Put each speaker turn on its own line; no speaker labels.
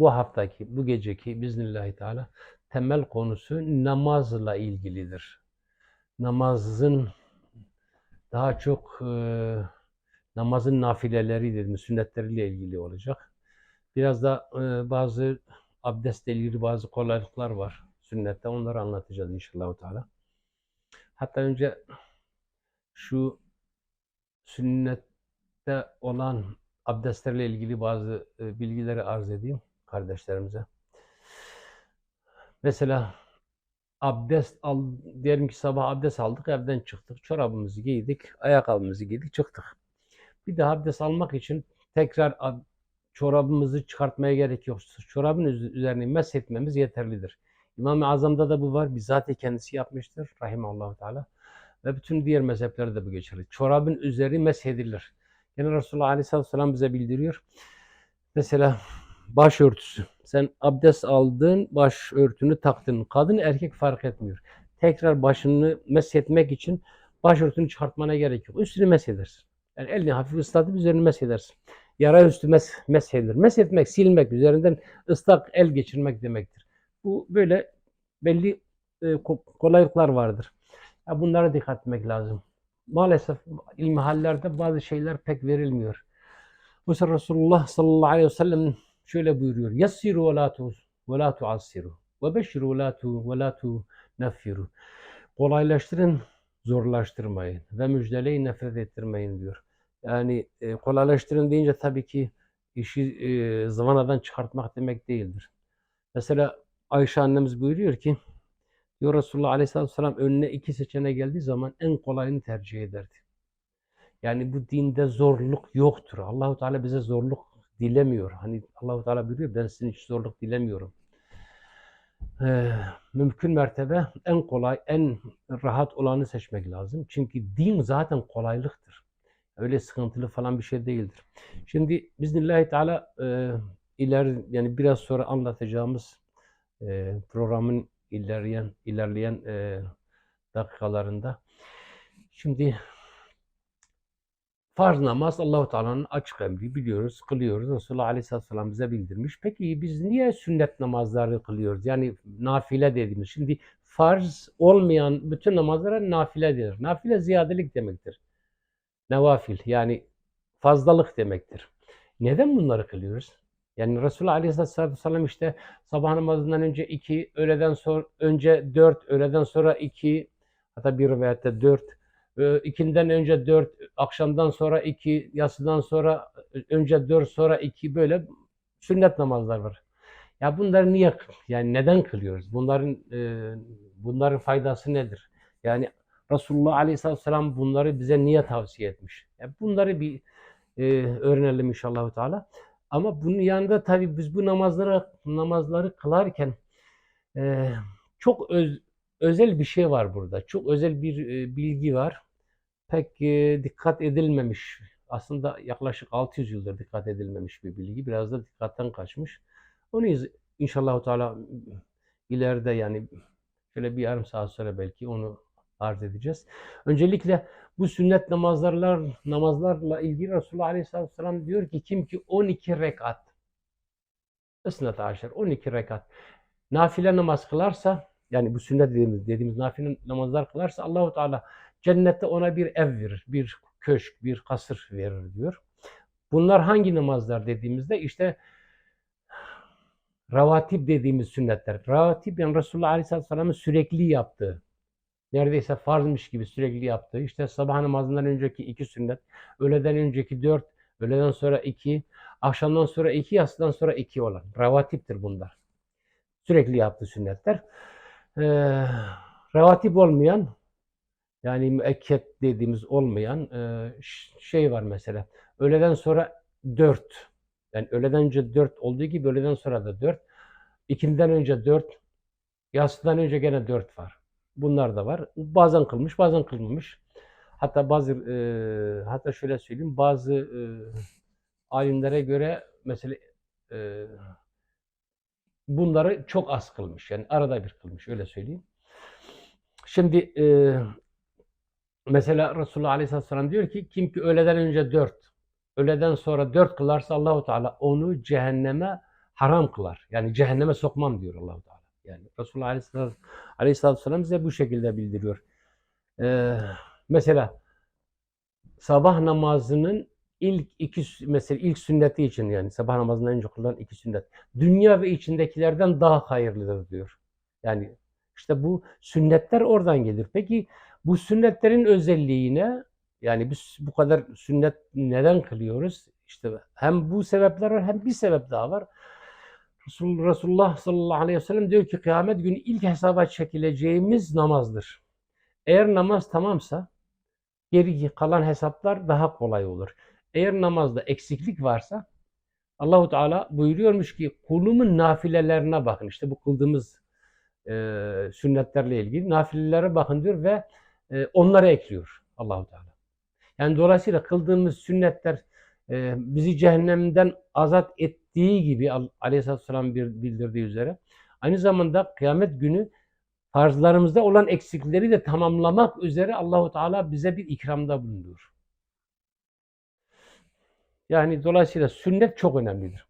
bu haftaki, bu geceki biiznillahü teala temel konusu namazla ilgilidir. Namazın daha çok e, namazın nafileleri dediğimiz sünnetleriyle ilgili olacak. Biraz da e, bazı abdestle ilgili bazı kolaylıklar var sünnette. Onları anlatacağız inşallah teala. Hatta önce şu sünnette olan abdestlerle ilgili bazı e, bilgileri arz edeyim kardeşlerimize. Mesela abdest al, diyelim ki sabah abdest aldık, evden çıktık, çorabımızı giydik, ayakkabımızı giydik, çıktık. Bir daha abdest almak için tekrar ab- çorabımızı çıkartmaya gerek yok. Çorabın üz- üzerine meshetmemiz yeterlidir. İmam-ı Azam'da da bu var. Bizzat kendisi yapmıştır. Rahimallahu Teala. Ve bütün diğer mezheplerde de bu geçerli. Çorabın üzeri meshedilir. Yine Resulullah Aleyhisselatü Vesselam bize bildiriyor. Mesela başörtüsü. Sen abdest aldın, başörtünü taktın. Kadın erkek fark etmiyor. Tekrar başını meshetmek için başörtünü çıkartmana gerek yok. Üstünü meshedersin. Yani elini hafif ıslatıp üzerini meshedersin. Yara üstü mes meshedilir. Meshetmek, silmek, üzerinden ıslak el geçirmek demektir. Bu böyle belli e, ko- kolaylıklar vardır. Ya bunlara dikkat etmek lazım. Maalesef ilmihallerde bazı şeyler pek verilmiyor. Sefer Resulullah sallallahu aleyhi ve sellem şöyle buyuruyor. Yassiru ve la tu ve la tuassiru. Ve beşiru la tu neffiru. Kolaylaştırın, zorlaştırmayın ve müjdeleyin, nefret ettirmeyin diyor. Yani e, kolaylaştırın deyince tabii ki işi e, zıvanadan çıkartmak demek değildir. Mesela Ayşe annemiz buyuruyor ki diyor Resulullah Aleyhisselatü Vesselam önüne iki seçeneğe geldiği zaman en kolayını tercih ederdi. Yani bu dinde zorluk yoktur. Allahu Teala bize zorluk dilemiyor. Hani Allahu Teala buyuruyor ben sizin hiç zorluk dilemiyorum. Ee, mümkün mertebe en kolay, en rahat olanı seçmek lazım. Çünkü din zaten kolaylıktır. Öyle sıkıntılı falan bir şey değildir. Şimdi Bismillahirrahmanirrahim Teala e, iler yani biraz sonra anlatacağımız e, programın ilerleyen ilerleyen e, dakikalarında. Şimdi farz namaz Allahu Teala'nın açık emri biliyoruz, kılıyoruz. Resulullah Aleyhisselatü Vesselam bize bildirmiş. Peki biz niye sünnet namazları kılıyoruz? Yani nafile dediğimiz. Şimdi farz olmayan bütün namazlara nafile denir. Nafile ziyadelik demektir. Nevafil yani fazlalık demektir. Neden bunları kılıyoruz? Yani Resulullah Aleyhisselatü işte sabah namazından önce iki, öğleden sonra önce dört, öğleden sonra iki, hatta bir rivayette dört, e, ikinden önce dört, akşamdan sonra iki, yatsıdan sonra önce dört, sonra iki böyle sünnet namazlar var. Ya bunları niye yani neden kılıyoruz? Bunların e, bunların faydası nedir? Yani Resulullah Aleyhisselatü Vesselam bunları bize niye tavsiye etmiş? Yani bunları bir e, öğrenelim inşallah Teala. Ama bunun yanında tabii biz bu namazları namazları kılarken e, çok öz, özel bir şey var burada. Çok özel bir e, bilgi var. Pek e, dikkat edilmemiş. Aslında yaklaşık 600 yıldır dikkat edilmemiş bir bilgi. Biraz da dikkatten kaçmış. Onu inşallah Teala ileride yani şöyle bir yarım saat sonra belki onu arz edeceğiz. Öncelikle bu sünnet namazlarla namazlarla ilgili Resulullah Aleyhisselatü Vesselam diyor ki kim ki 12 rekat ısnat aşer 12 rekat nafile namaz kılarsa yani bu sünnet dediğimiz, dediğimiz nafile namazlar kılarsa Allahu Teala cennette ona bir ev verir, bir köşk, bir kasır verir diyor. Bunlar hangi namazlar dediğimizde işte ravatib dediğimiz sünnetler. Ravatib yani Resulullah Aleyhisselatü Vesselam'ın sürekli yaptığı neredeyse farzmış gibi sürekli yaptığı işte sabah namazından önceki iki sünnet, öğleden önceki dört, öğleden sonra iki, akşamdan sonra iki, yatsıdan sonra iki olan. Ravatiptir bunlar. Sürekli yaptığı sünnetler. Ee, ravatip olmayan yani müekket dediğimiz olmayan e, şey var mesela. Öğleden sonra dört. Yani öğleden önce dört olduğu gibi öğleden sonra da dört. İkindiden önce dört. Yatsıdan önce gene dört var. Bunlar da var. Bazen kılmış, bazen kılmamış. Hatta bazı e, hatta şöyle söyleyeyim, bazı e, alimlere göre mesela e, bunları çok az kılmış. Yani arada bir kılmış, öyle söyleyeyim. Şimdi e, mesela Resulullah Aleyhisselatü Vesselam diyor ki kim ki öğleden önce dört, öğleden sonra dört kılarsa Allahu Teala onu cehenneme haram kılar. Yani cehenneme sokmam diyor Allahu Teala. Yani Resulullah Aleyhisselatü Vesselam bize bu şekilde bildiriyor. Ee, mesela sabah namazının ilk iki mesela ilk sünneti için yani sabah namazından önce kılınan iki sünnet dünya ve içindekilerden daha hayırlıdır diyor. Yani işte bu sünnetler oradan gelir. Peki bu sünnetlerin özelliğine yani biz bu kadar sünnet neden kılıyoruz? İşte hem bu sebepler var hem bir sebep daha var. Resul, Resulullah sallallahu aleyhi ve sellem diyor ki kıyamet günü ilk hesaba çekileceğimiz namazdır. Eğer namaz tamamsa geri kalan hesaplar daha kolay olur. Eğer namazda eksiklik varsa Allahu Teala buyuruyormuş ki kulumun nafilelerine bakın. İşte bu kıldığımız e, sünnetlerle ilgili nafilelere bakın diyor ve e, onları ekliyor Allahu Teala. Yani dolayısıyla kıldığımız sünnetler e, bizi cehennemden azat ettiği gibi Al- Aleyhisselatü Vesselam bildirdiği üzere aynı zamanda kıyamet günü farzlarımızda olan eksikleri de tamamlamak üzere Allahu Teala bize bir ikramda bulunuyor. Yani dolayısıyla sünnet çok önemlidir.